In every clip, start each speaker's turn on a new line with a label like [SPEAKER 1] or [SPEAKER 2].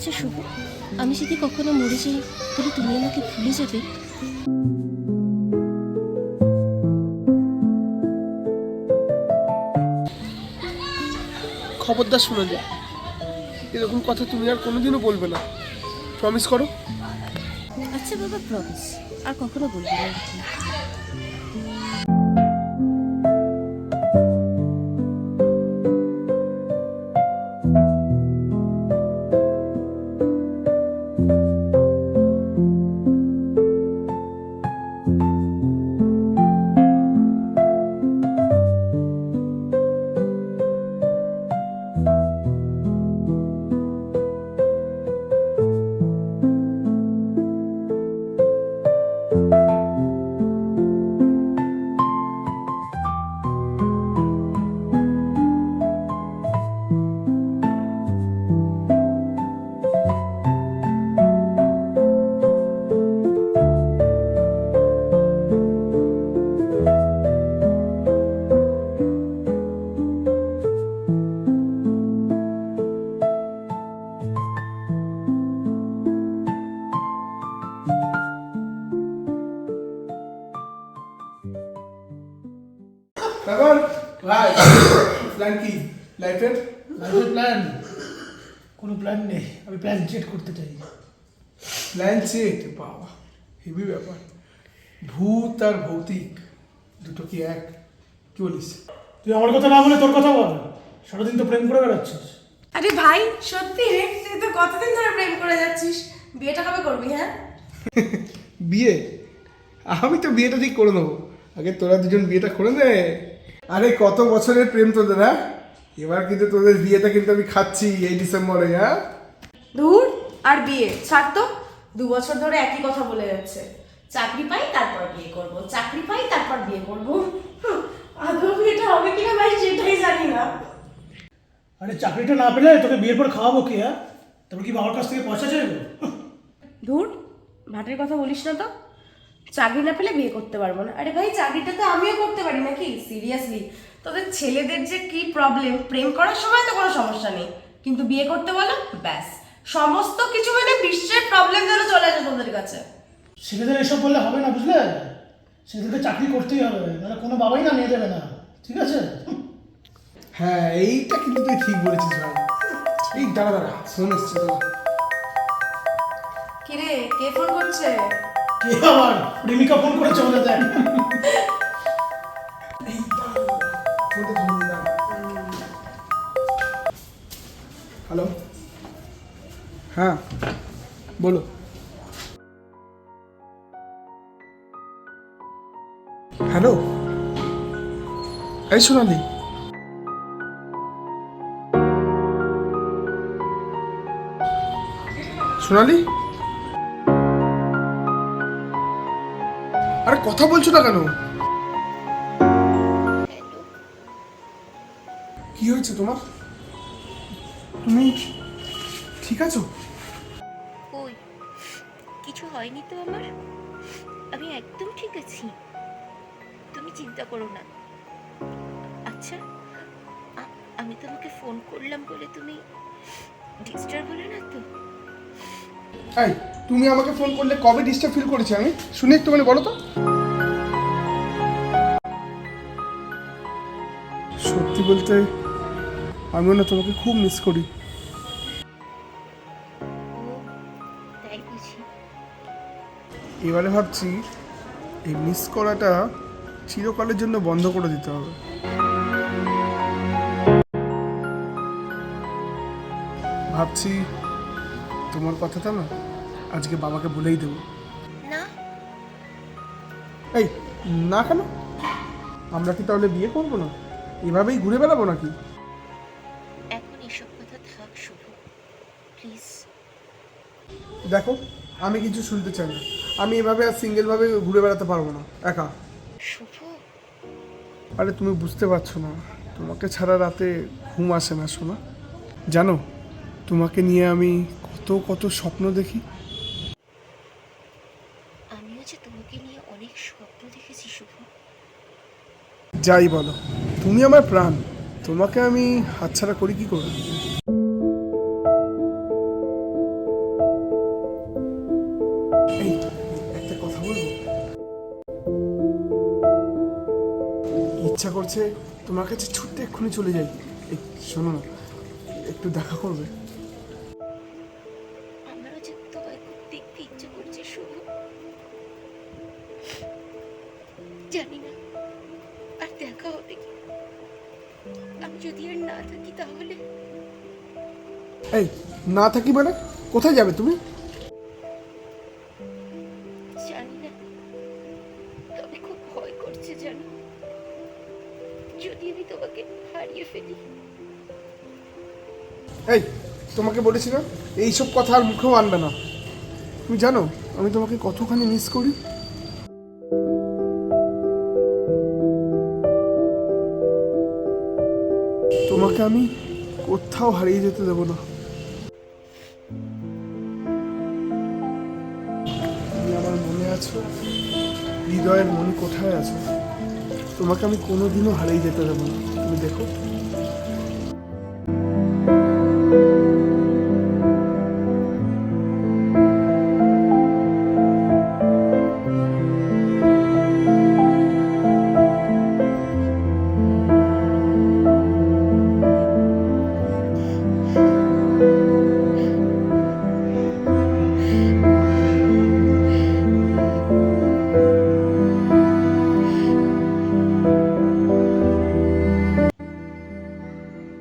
[SPEAKER 1] আচ্ছা শুভ? আমি যদি কখনো মরে যাই তাহলে তুমি আমাকে ভুলে যাবে।
[SPEAKER 2] খবরদার শোনা যায় এরকম কথা তুমি আর কোনোদিনও বলবে না। প্রমিস করো।
[SPEAKER 1] আচ্ছা বাবা প্রমিস আর কখনো বলবে না।
[SPEAKER 2] প্ল্যান
[SPEAKER 3] নেই আমি প্ল্যান চেট করতে চাই।
[SPEAKER 2] প্ল্যান চেট বাবা হেভি ব্যাপার। ভূত আর ভৌতিক দুটো কি এক? কি বলিস?
[SPEAKER 3] তুই আমার কথা না বলে তোর কথা বল। সারাদিন তো প্রেম করে বেড়াচ্ছিস।
[SPEAKER 4] আরে ভাই সত্যি রে তুই তো কতদিন ধরে প্রেম করে যাচ্ছিস? বিয়েটা কবে করবি হ্যাঁ?
[SPEAKER 2] বিয়ে? আমি তো বিয়েটা ঠিক করে নেব আগে তোরা দুজন বিয়েটা করে নে আরে কত বছরের প্রেম তোদের হ্যাঁ? এবার কিন্তু তোদের বিয়েটা কিন্তু আমি খাচ্ছি এই ডিসেম্বরে হ্যাঁ?
[SPEAKER 4] ধুর আর বিয়ে। ছাড় তো দু বছর ধরে একই কথা বলে যাচ্ছে। চাকরি পাই তারপর বিয়ে করব। চাকরি পাই তারপর বিয়ে করব। আদৌ বিয়েটা হবে কিনা ভাই সেটাই জানি না।
[SPEAKER 3] আরে চাকরিটা না পেলে তোকে বিয়ের পর খাওয়াবো কি হ্যাঁ? তারপর কি বাবার কাছ থেকে পয়সা চাইব?
[SPEAKER 4] ধুর ভাটের কথা বলিস না তো। চাকরি না পেলে বিয়ে করতে পারব না। আরে ভাই চাকরিটা তো আমিও করতে পারি নাকি? সিরিয়াসলি তোদের ছেলেদের যে কি প্রবলেম প্রেম করার সময় তো কোনো সমস্যা নেই। কিন্তু বিয়ে করতে বলো ব্যাস। সমস্ত কিছু মানে বিশ্বের প্রবলেম যেন চলে আসে তোদের কাছে।
[SPEAKER 3] ছেলেদের এসব বললে হবে না বুঝলে? ছেলেদেরকে চাকরি করতেই হবে নাহলে কোনো বাবাই না নিয়ে দেবে না। ঠিক আছে?
[SPEAKER 2] হ্যাঁ এইটা কিন্তু তুই ঠিক বলেছিস ভাই। এই দাঁড়া দাঁড়া দাঁড়া
[SPEAKER 4] কিরে কে ফোন করছে?
[SPEAKER 2] হ্যালো? হ্যাঁ বলো। হ্যালো? এই সোনালি। সোনালি? আরে কথা বলছো না কেন? কি হয়েছে তোমার? তুমি ঠিক আছো?
[SPEAKER 1] কই? কিছু হয়নি তো আমার? আমি একদম ঠিক আছি। তুমি চিন্তা করো না। আচ্ছা আমি তোমাকে ফোন করলাম বলে তুমি ডিস্টার্ব হলে না তো?
[SPEAKER 2] এই, তুমি আমাকে ফোন করলে কবে ডিস্টার্ব ফিল করেছি আমি? শুনে একটুখানি বলো তো। সত্যি বলতে, আমিও না তোমাকে খুব মিস করি। এবারে ভাবছি, এই মিস করাটা চিরকালের জন্য বন্ধ করে দিতে হবে। ভাবছি, তোমার কথাটা না আজকে বাবাকে বলেই দেবো।
[SPEAKER 1] না।
[SPEAKER 2] এই না কেন? আমরা কি তাহলে বিয়ে করব না? এভাবেই ঘুরে বেড়াবো নাকি?
[SPEAKER 1] এখন এসব কথা থাক শুভ। প্লিজ
[SPEAKER 2] দেখো আমি কিছু শুনতে চাই না। আমি এভাবে আর সিঙ্গেলভাবে ঘুরে বেড়াতে পারব না একা।
[SPEAKER 1] শুভ।
[SPEAKER 2] আরে তুমি বুঝতে পারছ না। তোমাকে ছাড়া রাতে ঘুম আসে না শোনা জানো তোমাকে নিয়ে আমি কত কত স্বপ্ন দেখি। যাই বলো, তুমি আমার প্রাণ, তোমাকে আমি হাতছাড়া করি কি করে?
[SPEAKER 5] ইচ্ছা করছে তোমার কাছে ছুটতে এক্ষুনি চলে যাই। শোনো না, একটু দেখা করবে।
[SPEAKER 1] না থাকি
[SPEAKER 5] মানে? কোথায় যাবে তুমি?
[SPEAKER 1] জানি না। তবে খুব ভয় করছে জানো। যদি আমি তোমাকে হারিয়ে ফেলি।
[SPEAKER 5] এই তোমাকে বলেছিলাম এইসব কথা আর মুখেও আনবে না। তুমি জানো আমি তোমাকে কতখানি মিস করি। তোমাকে আমি কোথাও হারিয়ে যেতে দেবো না। আছো? হৃদয়ের মন কোথায় আছো? তোমাকে আমি কোনোদিনও হারিয়ে যেতে দেবো না। তুমি দেখো।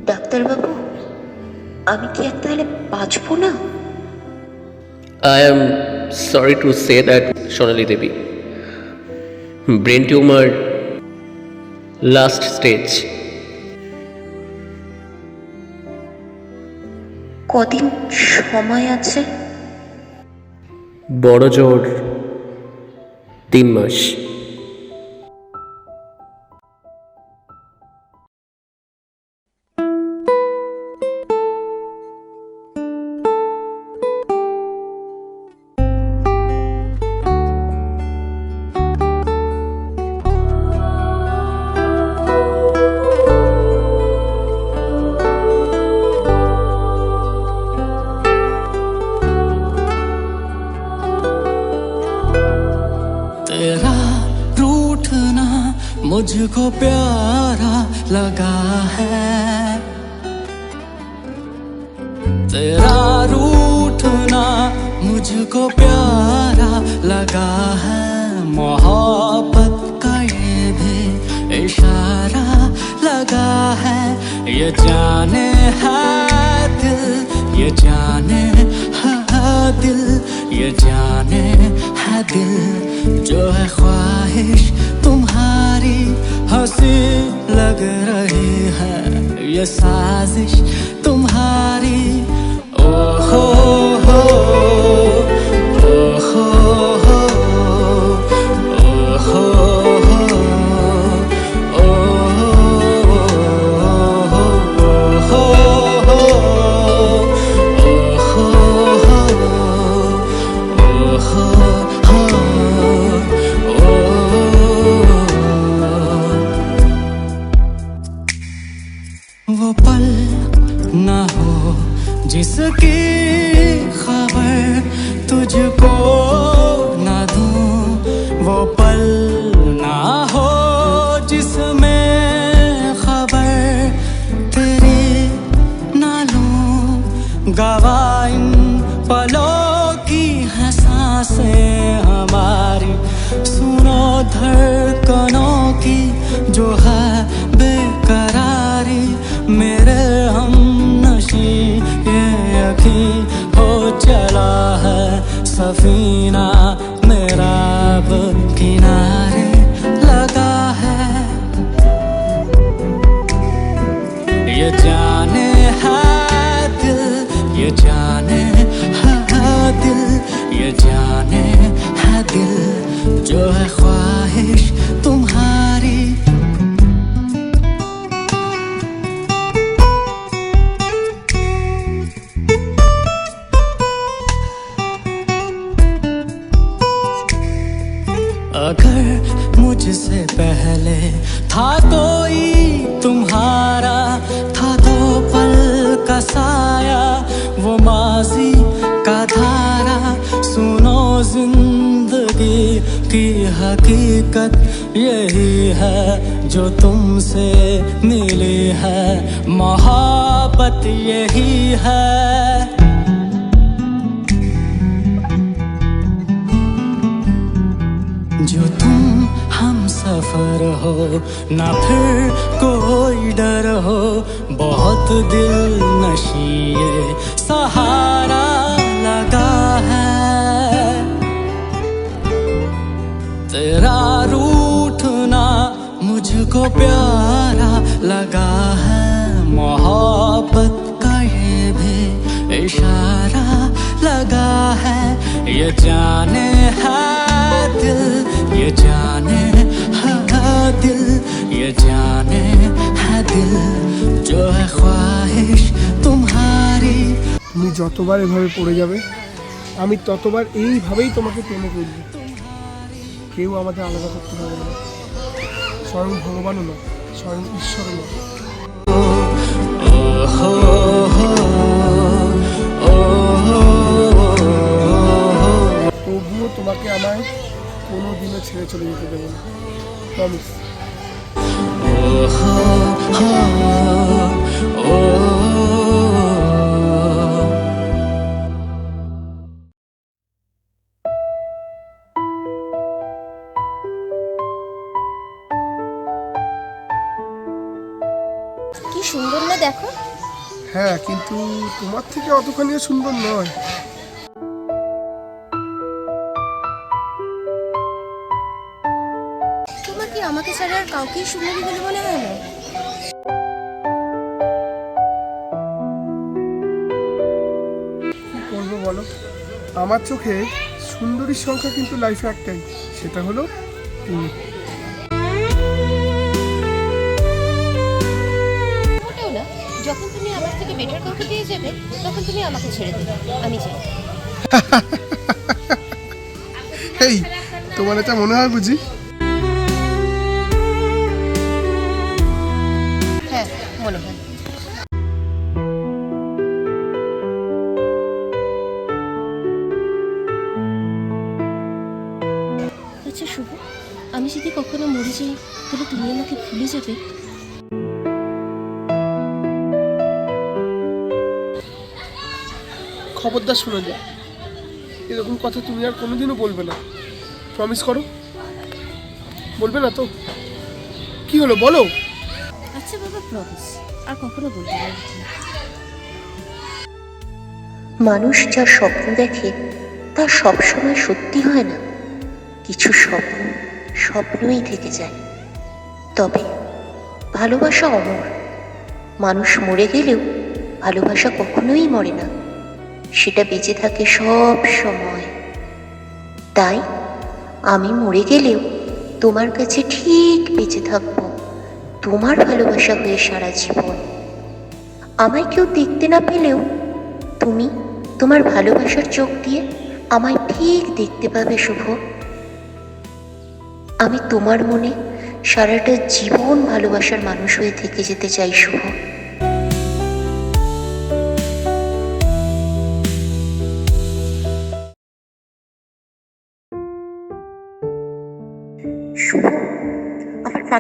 [SPEAKER 1] ডাক্তারবাবু আমি কি আর তাহলে বাঁচব
[SPEAKER 6] I am sorry to say that Sonali Devi brain tumour last stage
[SPEAKER 1] কদিন সময় আছে?
[SPEAKER 6] বড় জোর তিন মাস।
[SPEAKER 7] तेरा रूठना मुझको प्यारा लगा है। तेरा रूठना मुझको प्यारा लगा है। मोहब्बत का ये भी इशारा लगा है। ये जाने है दिल, ये जाने है दिल, ये जाने है दिल जो है ख्वाहिश तुम्हारी, हँसी लग रही है, ये साजिश तुम्हारी। ओ हो हो। safina. तुमसे मिली है। मोहब्बत यही है। जो तुम हम सफ़र हो, ना फिर कोई डर हो। बहुत दिल नशीए सहारा लगा है। तेरा रूठना मुझको प्यारा लगा है मोहब्बत का ये भी इशारा लगा है ये जाने है दिल ये जाने है दिल ये जाने है दिल जो है ख्वाहिश तुम्हारी
[SPEAKER 2] তুমি যতবার এভাবে পড়ে যাবে আমি ততবার এইভাবেই তোমাকে প্রেমে করব কেউ আমাদের আলাদা করতে পারবে না স্বয়ং ভগবানও নয়, স্বয়ং ঈশ্বরও
[SPEAKER 7] নয়।
[SPEAKER 2] তবুও তোমাকে আমায় কোনো দিনও ছেড়ে চলে যেতে দেবো না। প্রমিস তোমার থেকে অতখানি সুন্দর নয়।
[SPEAKER 8] তোমার কি আমাকে ছাড়া আর কাউকেই সুন্দরী বলে মনে হয় না?
[SPEAKER 2] কি করব বলো? আমার চোখে সুন্দরীর সংখ্যা কিন্তু লাইফে একটাই সেটা হলো তুমি।
[SPEAKER 8] আমাকে ছেড়ে দেবে আমি চাই
[SPEAKER 2] এই তোমার এটা মনে হয় বুঝি? খবরদার শোনা যায়। এরকম কথা তুমি আর কোনোদিনও বলবে না। প্রমিস করো। বলবে না তো? কি হলো বলো?
[SPEAKER 8] আচ্ছা বাবা প্রমিস আর কখনো বলব না।
[SPEAKER 9] মানুষ যা স্বপ্ন দেখে তা সবসময় সত্যি হয় না। কিছু স্বপ্ন স্বপ্নই থেকে যায়। তবে ভালোবাসা অমর। মানুষ মরে গেলেও ভালোবাসা কখনোই মরে না। সেটা বেঁচে থাকে সব সময়। তাই আমি মরে গেলেও তোমার কাছে ঠিক বেঁচে থাকব। তোমার ভালোবাসা হয়ে সারা জীবন। আমায় কেউ দেখতে না পেলেও তুমি তোমার ভালোবাসার চোখ দিয়ে আমায় ঠিক দেখতে পাবে, শুভ। আমি তোমার মনে সারাটা জীবন ভালোবাসার মানুষ হয়ে থেকে যেতে চাই, শুভ।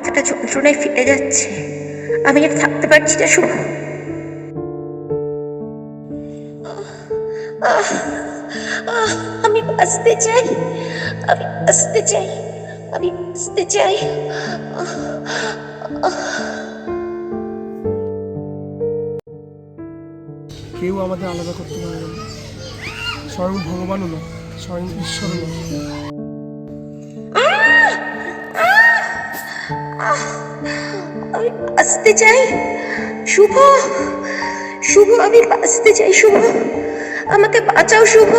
[SPEAKER 9] মাথাটা যন্ত্রণায় ফেটে যাচ্ছে। আমি আর থাকতে পারছি না শুভ। আহ, আহ, আমি বাঁচতে চাই। আমি বাঁচতে চাই। আমি বাঁচতে চাই।
[SPEAKER 2] কেউ আমাদের আলাদা করতে পারবে না। স্বয়ং ভগবানও না স্বয়ং ঈশ্বরও না
[SPEAKER 9] আমি বাঁচতে চাই। শুভ শুভ, আমি বাঁচতে চাই, শুভ। আমাকে বাঁচাও, শুভ।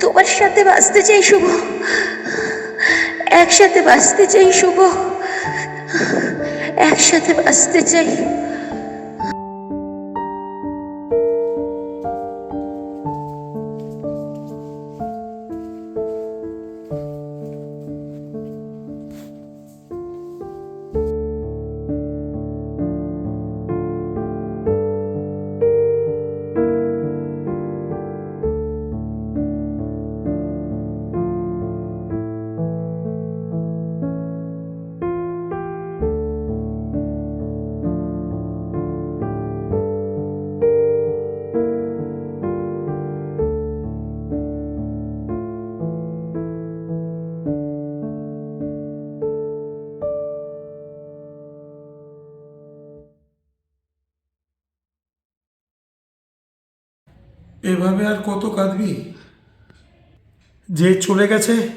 [SPEAKER 9] তোমার সাথে বাঁচতে চাই, শুভ। একসাথে বাঁচতে চাই, শুভ। একসাথে বাঁচতে চাই।
[SPEAKER 5] এভাবে আর কত কাঁদবি? যে চলে গেছে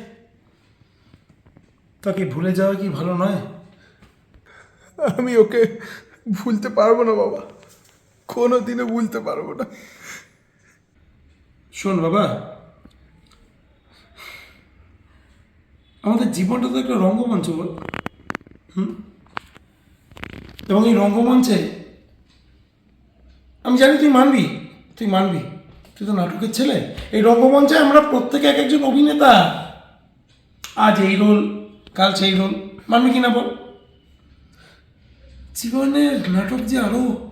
[SPEAKER 5] তাকে ভুলে যাওয়া কি ভালো নয়?
[SPEAKER 2] আমি ওকে ভুলতে পারব না বাবা। কোনো দিনও ভুলতে পারব না।
[SPEAKER 5] শোন বাবা আমাদের জীবনটা তো একটা রঙ্গমঞ্চ বল। হুম? এবং এই রঙ্গমঞ্চে আমি জানি তুই মানবি তুই মানবি। তুই তো নাটকের ছেলে। এই রঙ্গমঞ্চে আমরা প্রত্যেকে এক একজন অভিনেতা। আজ এই রোল, কাল সেই রোল। মানবি কি না বল? জীবনের নাটক যে আরও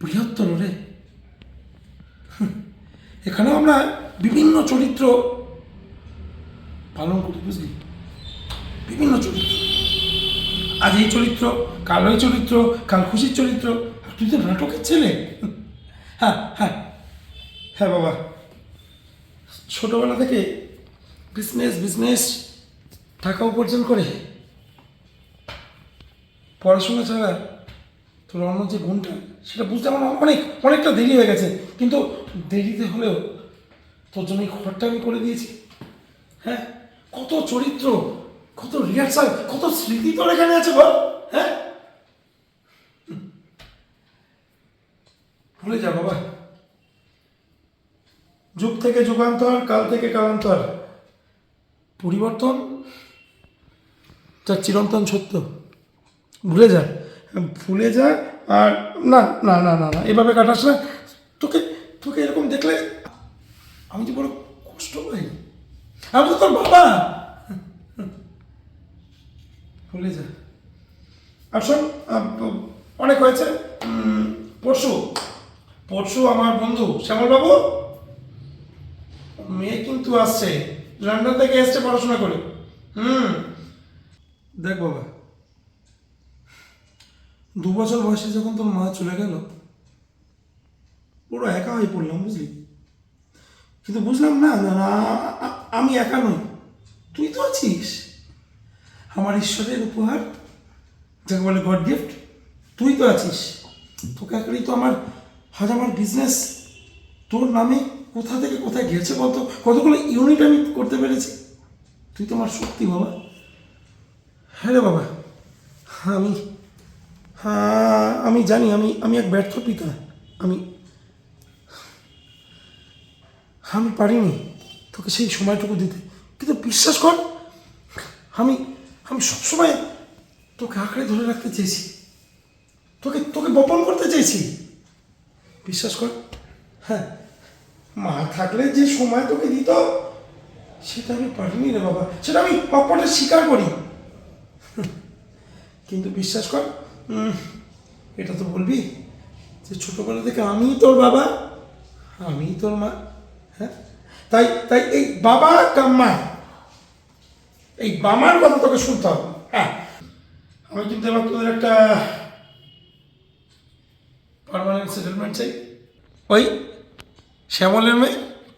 [SPEAKER 5] বৃহত্তর রে। এখানেও আমরা বিভিন্ন চরিত্র পালন করি, বুঝলি? বিভিন্ন চরিত্র। আজ এই চরিত্র, কাল ওই চরিত্র, কাল খুশির চরিত্র। তুই তো নাটকের ছেলে। হ্যাঁ হ্যাঁ। হ্যাঁ বাবা। ছোটবেলা থেকে বিজনেস বিজনেস টাকা উপার্জন করে পড়াশোনা ছাড়া তোর অন্য যে গুণটা, সেটা বুঝতে আমার অনেক, অনেকটা দেরি হয়ে গেছে। কিন্তু দেরিতে হলেও তোর জন্য এই আমি করে দিয়েছি। হ্যাঁ? কত চরিত্র, কত রিহার্সাল কত স্মৃতি তোর এখানে আছে বল হ্যাঁ। ভুলে যা বাবা। যুগ থেকে যুগান্তর, কাল থেকে কালান্তর। পরিবর্তন? তার চিরন্তন সত্য। ভুলে যা। ভুলে যা আর না না না না না, এভাবে কাটাস না। তোকে তোকে এরকম দেখলে আমি যে বড় কষ্ট পাই। আমি তো তোর বাবা। ভুলে যা। আর শোন অনেক হয়েছে। পরশু পরশু আমার বন্ধু শ্যামলবাবু। মেয়ে কিন্তু আসছে লন্ডন থেকে এসছে পড়াশোনা করে। হুম। দেখ বাবা, দু বছর বয়সে যখন তোর মা চলে গেল, পুরো একা হয়ে পড়লাম, বুঝলি? কিন্তু বুঝলাম না না আমি একা নই। তুই তো আছিস। আমার ঈশ্বরের উপহার, যাকে বলে গড গিফট তুই তো আছিস। তোকে একাই তো আমার আমার বিজনেস তোর নামে কোথা থেকে কোথায় গেছে বলতো? কতগুলো ইউনিট আমি করতে পেরেছি? তুই তো আমার শক্তি বাবা। হ্যাঁ রে বাবা। আমি হ্যাঁ আমি জানি, আমি আমি এক ব্যর্থ পিতা। আমি আমি পারিনি তোকে সেই সময়টুকু দিতে। কিন্তু বিশ্বাস কর, আমি আমি সবসময় তোকে আঁকড়ে ধরে রাখতে চেয়েছি। তোকে তোকে বপন করতে চেয়েছি। বিশ্বাস কর হ্যাঁ মা থাকলে যে সময় তোকে দিত, সেটা আমি পারিনি রে বাবা। সেটা আমি অপরে স্বীকার করি। কিন্তু বিশ্বাস কর এটা তো বলবি যে ছোটবেলা থেকে আমি তোর বাবা, আমি তোর মা হ্যাঁ? তাই তাই এই বাবা কাম্মা, এই বামার কথা তোকে শুনতে হবে। হ্যাঁ আমি কিন্তু এবার তোদের একটা পারমানেন্ট সেটেলমেন্ট চাই। ওই শ্যামলের মেয়ে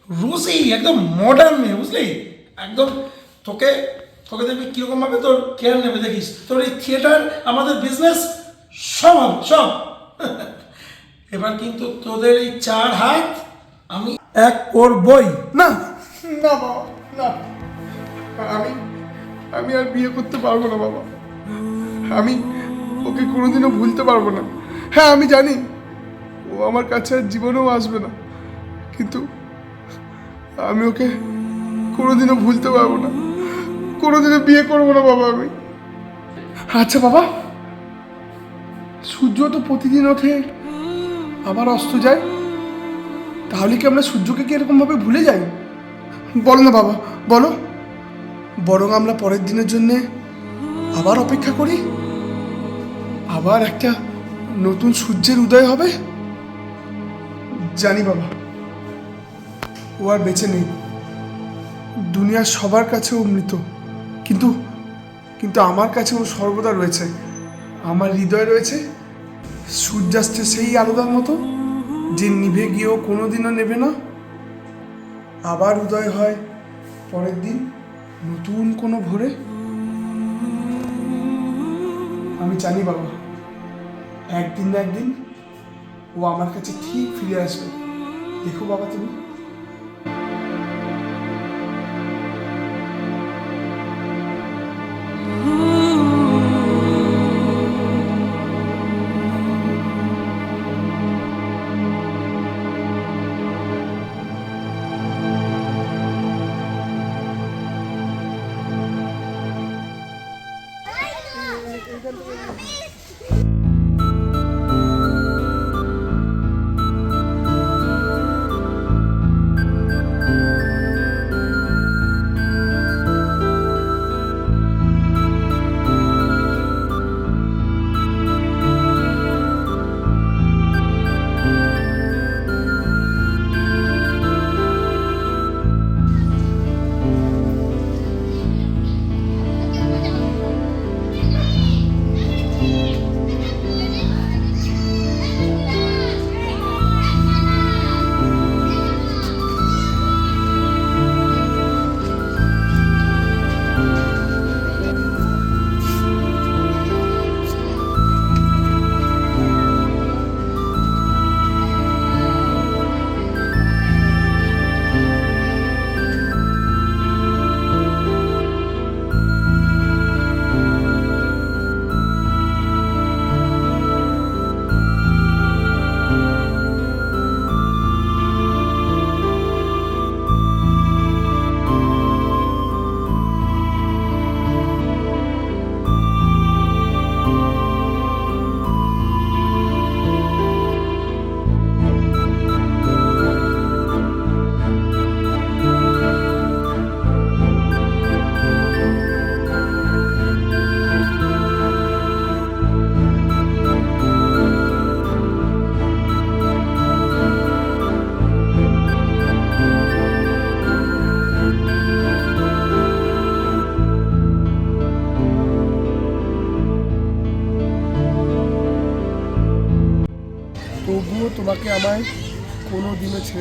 [SPEAKER 5] রুসি একদম মডার্ন মেয়ে, বুঝলি? একদম তোকে তোকে দেখবি কীরকমভাবে তোর কেয়ার নেবে, দেখিস। তোর এই থিয়েটার আমাদের বিজনেস সব হবে, সব। এবার কিন্তু তোদের এই চার হাত আমি এক করবই।
[SPEAKER 2] না না বাবা, না। আমি আমি আর বিয়ে করতে পারব না বাবা। আমি ওকে কোনোদিনও ভুলতে পারব না। হ্যাঁ আমি জানি। ও আমার কাছে জীবনেও আসবে না। কিন্তু আমি ওকে কোনোদিনও ভুলতে পারব না। কোনোদিনও বিয়ে করব না বাবা আমি। আচ্ছা বাবা, সূর্য তো প্রতিদিন ওঠে, আবার অস্ত যায়। তাহলে কি আমরা সূর্যকে কি এরকমভাবে ভুলে যাই? বলো না বাবা, বলো। বরং আমরা পরের দিনের জন্যে আবার অপেক্ষা করি। আবার একটা নতুন সূর্যের উদয় হবে। জানি বাবা। ও আর বেঁচে নেই। দুনিয়ার সবার কাছে ও মৃত। কিন্তু কিন্তু আমার কাছে ও সর্বদা রয়েছে। আমার হৃদয় রয়েছে সূর্যাস্তের সেই আলোদার মতো, যে নিভে গিয়েও কোনোদিনও নেবে না। আবার উদয় হয় পরের দিন নতুন কোনো ভোরে। আমি জানি বাবা, একদিন না একদিন ও আমার কাছে ঠিক ফিরে আসবে। দেখো বাবা তুমি।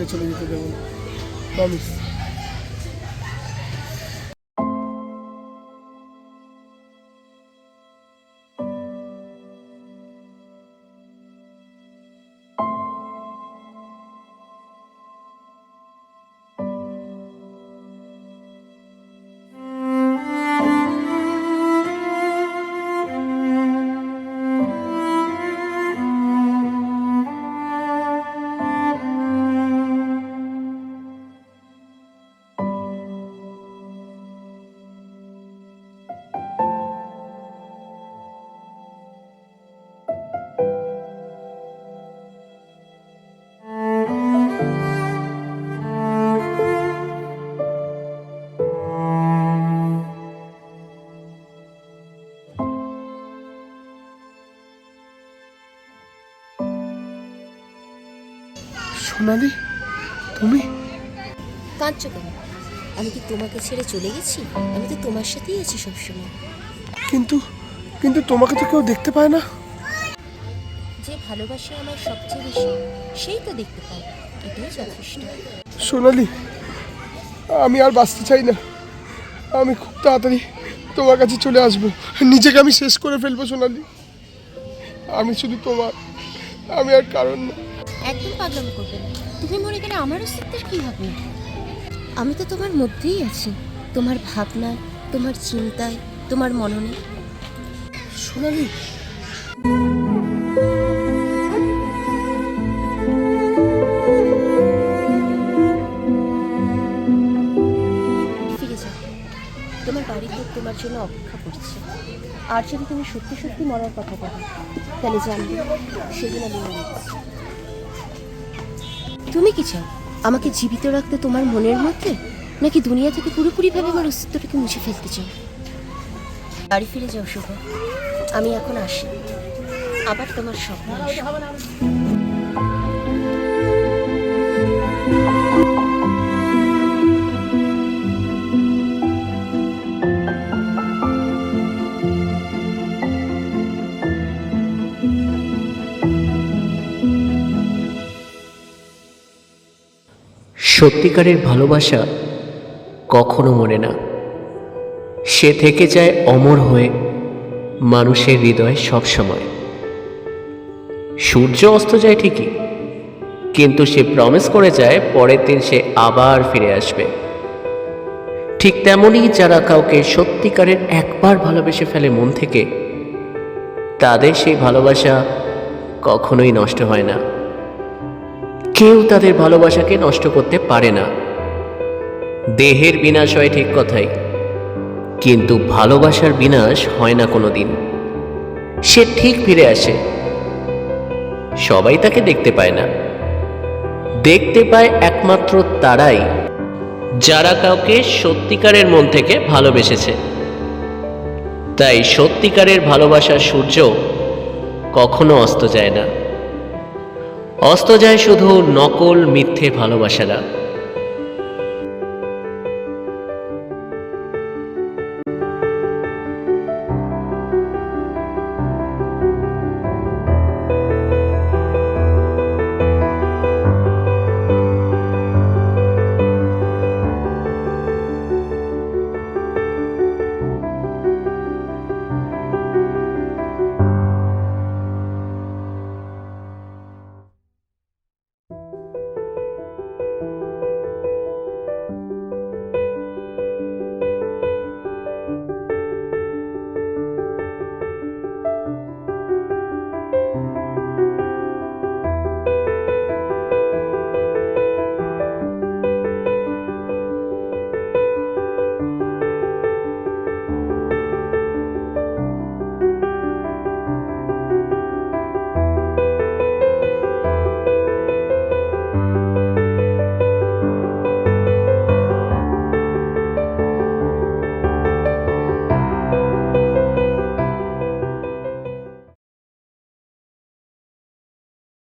[SPEAKER 2] চলে যেতে দেবো। না সোনালি তুমি?
[SPEAKER 8] কাঁদছো কেন? আমি কি তোমাকে ছেড়ে চলে গেছি? আমি তো তোমার সাথেই আছি সবসময়।
[SPEAKER 2] কিন্তু কিন্তু তোমাকে তো কেউ দেখতে পায় না।
[SPEAKER 8] যে ভালোবাসে আমার সবচেয়ে বেশি সেই তো দেখতে পায়। এটাই যথেষ্ট।
[SPEAKER 2] সোনালি আমি আর বাঁচতে চাই না। আমি খুব তাড়াতাড়ি তোমার কাছে চলে আসব। নিজেকে আমি শেষ করে ফেলব সোনালি। আমি শুধু তোমার আমি আর কারণ না।
[SPEAKER 8] একদম পাগলাম করবে না তুমি মরে গেলে আমার অস্তিত্বের কি হবে আমি তো তোমার মধ্যেই আছি। তোমার ভাবনায় তোমার চিন্তায় তোমার মননে।
[SPEAKER 2] সোনালি!
[SPEAKER 8] ফিরে যাও। তোমার বাড়িতে তোমার জন্য অপেক্ষা করছে। আর যদি তুমি সত্যি সত্যি মরার কথা বলো তাহলে জানবে সেদিন আমি মরে গেছি। তুমি কি চাও? আমাকে জীবিত রাখতে তোমার মনের মধ্যে? নাকি দুনিয়া থেকে পুরোপুরিভাবে আমার অস্তিত্বটাকে মুছে ফেলতে চাও? বাড়ি ফিরে যাও, শুভ। আমি এখন আসি। আবার তোমার স্বপ্ন
[SPEAKER 6] সত্যিকারের ভালোবাসা কখনো মরে না। সে থেকে যায় অমর হয়ে মানুষের হৃদয়ে সবসময়। সূর্য অস্ত যায় ঠিকই, কিন্তু সে প্রমিস করে যায় পরের দিন সে আবার ফিরে আসবে। ঠিক তেমনই যারা কাউকে সত্যিকারের একবার ভালোবেসে ফেলে মন থেকে, তাদের সেই ভালোবাসা কখনোই নষ্ট হয় না। কেউ তাদের ভালোবাসাকে নষ্ট করতে পারে না। দেহের বিনাশ হয় ঠিক কথাই। কিন্তু ভালোবাসার বিনাশ হয় না কোনো দিন সে ঠিক ফিরে আসে। সবাই তাকে দেখতে পায় না। দেখতে পায় একমাত্র তারাই, যারা কাউকে সত্যিকারের মন থেকে ভালোবেসেছে। তাই সত্যিকারের ভালোবাসার সূর্য কখনো অস্ত যায় না। অস্ত যায় শুধু নকল মিথ্যে ভালোবাসারা।